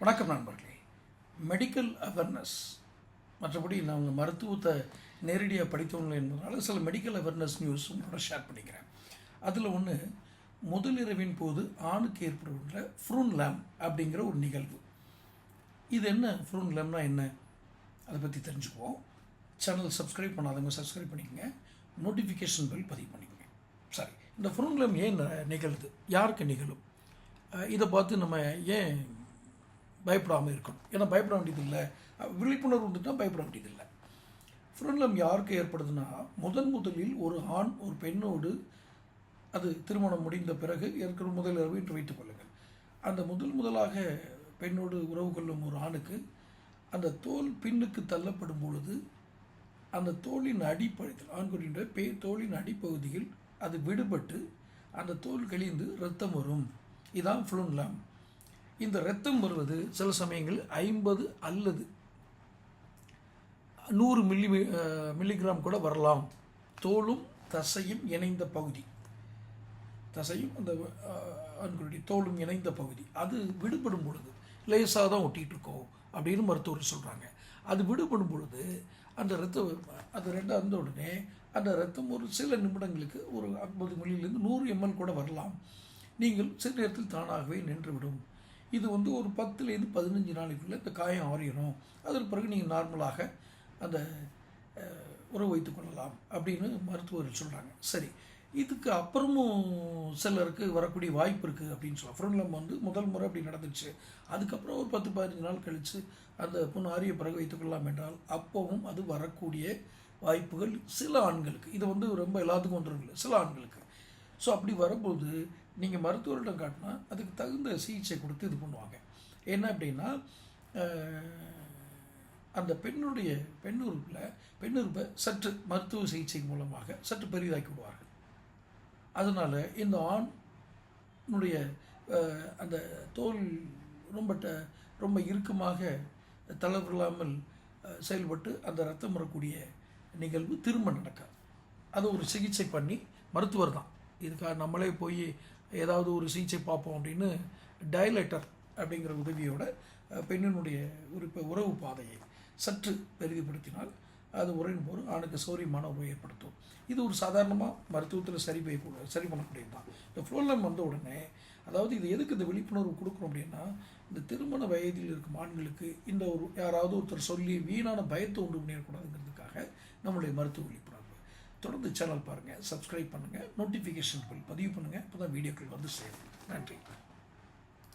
வணக்கம் நண்பர்களே. Medical awareness மற்றபடி நாங்கள் மருத்துவத்தை நேரடியாக படித்தவங்க என்பதனால சில மெடிக்கல் அவேர்னஸ் நியூஸ் உங்களோட ஷேர் பண்ணிக்கிறேன். அதில் ஒன்று முதலிரவின் போது ஆணுக்கு ஏற்படுகின்ற ஃப்ரூன் லேம் அப்படிங்கிற ஒரு நிகழ்வு. இது என்ன ஃப்ரூன் லேம்னா என்ன? அதை பற்றி தெரிஞ்சுக்குவோம். சேனல் சப்ஸ்கிரைப் பண்ணாதவங்க சப்ஸ்கிரைப் பண்ணிக்கங்க. நோட்டிஃபிகேஷன் பில் பதிவு பண்ணிக்கோங்க. சரி இந்த ஃப்ரூன் லேம் ஏன் ந- நிகழுது? யாருக்கு நிகழும்? இதை பார்த்து நம்ம ஏன் பயப்படாமல் இருக்கணும் ஏன்னா பயப்பட வேண்டியதில்லை. விழிப்புணர்வு வந்துட்டால் பயப்பட வேண்டியதில்லை. ஃப்ரெண்ட்லம் யாருக்கு ஏற்படுதுன்னா முதன் முதலில் ஒரு ஆண் ஒரு பெண்ணோடு அது திருமணம் முடிந்த பிறகு ஏற்கிற முதல் இரவு என்று வைத்துக் கொள்ளுங்கள். அந்த முதல் முதலாக பெண்ணோடு உறவு கொள்ளும் ஒரு ஆணுக்கு அந்த தோல் பின்னுக்கு தள்ளப்படும் பொழுது அந்த தோலின் அடிப்பகுதியில் ஆண்குறின்ற பே தோலின் அடிப்பகுதியில் அது விடுபட்டு அந்த தோல் கழிந்து ரத்தம் வரும். இதான் ஃப்ளூன்லாம் இந்த ரத்தம் வருவது சில சமயங்கள் ஐம்பது அல்லது நூறு மில்லி மில்லிகிராம் கூட வரலாம். தோலும் தசையும் இணைந்த பகுதி. தசையும் அந்த ஆண்களுடைய தோலும் இணைந்த பகுதி. அது விடுபடும் பொழுது லேசாக தான் ஒட்டிகிட்டு இருக்கோம் அப்படின்னு மருத்துவர் சொல்கிறாங்க அது விடுபடும் பொழுது அந்த ரத்தம் அது ரெண்டு அந்த உடனே அந்த ரத்தம் ஒரு சில நிமிடங்களுக்கு ஒரு ஐம்பது மில்லியிலேருந்து நூறு எம்எல் கூட வரலாம். நீங்கள் சில நேரத்தில் தானாகவே நின்றுவிடும். இது வந்து ஒரு பத்துலேருந்து பதினஞ்சு நாளைக்குள்ளே இந்த காயம் ஆறிடும் அதற்கு பிறகு நீங்கள் நார்மலாக அந்த உறவு வைத்து கொள்ளலாம் அப்படின்னு மருத்துவர்கள் சொல்கிறாங்க சரி. இதுக்கு அப்புறமும் சிலருக்கு வரக்கூடிய வாய்ப்பு இருக்குது அப்படின்னு சொல்லலாம். ஃப்ரெண்ட்லம் வந்து முதல் முறை அப்படி நடந்துச்சு. அதுக்கப்புறம் ஒரு பத்து பதினஞ்சு நாள் கழித்து அந்த பொண்ணு ஆரிய பிறகு வைத்துக் கொள்ளலாம் என்றால் அப்போவும் அது வரக்கூடிய வாய்ப்புகள் சில ஆண்களுக்கு. இது வந்து ரொம்ப எல்லாத்துக்கும் ஒன்றும் இல்லை. சில ஆண்களுக்கு. ஸோ அப்படி வரும்போது நீங்கள் மருத்துவரிடம் காட்டினா அதுக்கு தகுந்த சிகிச்சை கொடுத்து இது பண்ணுவாங்க. என்ன அப்படின்னா அந்த பெண்ணுடைய பெண்ணுறுப்பில் பெண்ணுறுப்பை சற்று மருத்துவ சிகிச்சை மூலமாக சற்று பெரிதாக்கி விடுவார்கள். அதனால் இந்த ஆணுடைய அந்த தோல் ரொம்ப ட- ரொம்ப இறுக்கமாக தளர்வில்லாமல் செயல்பட்டு அந்த ரத்தம் வரக்கூடிய நிகழ்வு திரும்ப நடக்காது. அது ஒரு சிகிச்சை பண்ணி மருத்துவர் தான். இதுக்காக நம்மளே போய் ஏதாவது ஒரு சிகிச்சை பார்ப்போம் அப்படின்னு டைலேட்டர் அப்படிங்கிற உதவியோட பெண்ணினுடைய உறுப்ப உறவு பாதையை சற்று பெரிதுபடுத்தினால் அது உரையின் போது ஆணுக்கு சௌரியமான உறவை ஏற்படுத்தும். இது ஒரு சாதாரணமாக மருத்துவத்தில் சரி செய்யக்கூடிய சரி பண்ணக்கூடியது தான். இந்த ஃப்ளோலம் வந்த உடனே அதாவது இது எதுக்கு இந்த விழிப்புணர்வு கொடுக்குறோம் அப்படின்னா இந்த திருமண வயதில் இருக்கும் ஆண்களுக்கு இந்த ஒரு யாராவது ஒருத்தர் சொல்லி வீணான பயத்தை உண்டு பண்ணிடக்கூடாதுங்கிறதுக்காக நம்மளுடைய மருத்துவ விழிப்புணர்வு. தொடர்ந்து சேனல் பாருங்கள் சப்ஸ்கிரைப் பண்ணுங்கள் நோட்டிஃபிகேஷன் பதிவு பண்ணுங்கள் அப்போ தான் வீடியோக்கள் வந்து சேரும். நன்றி.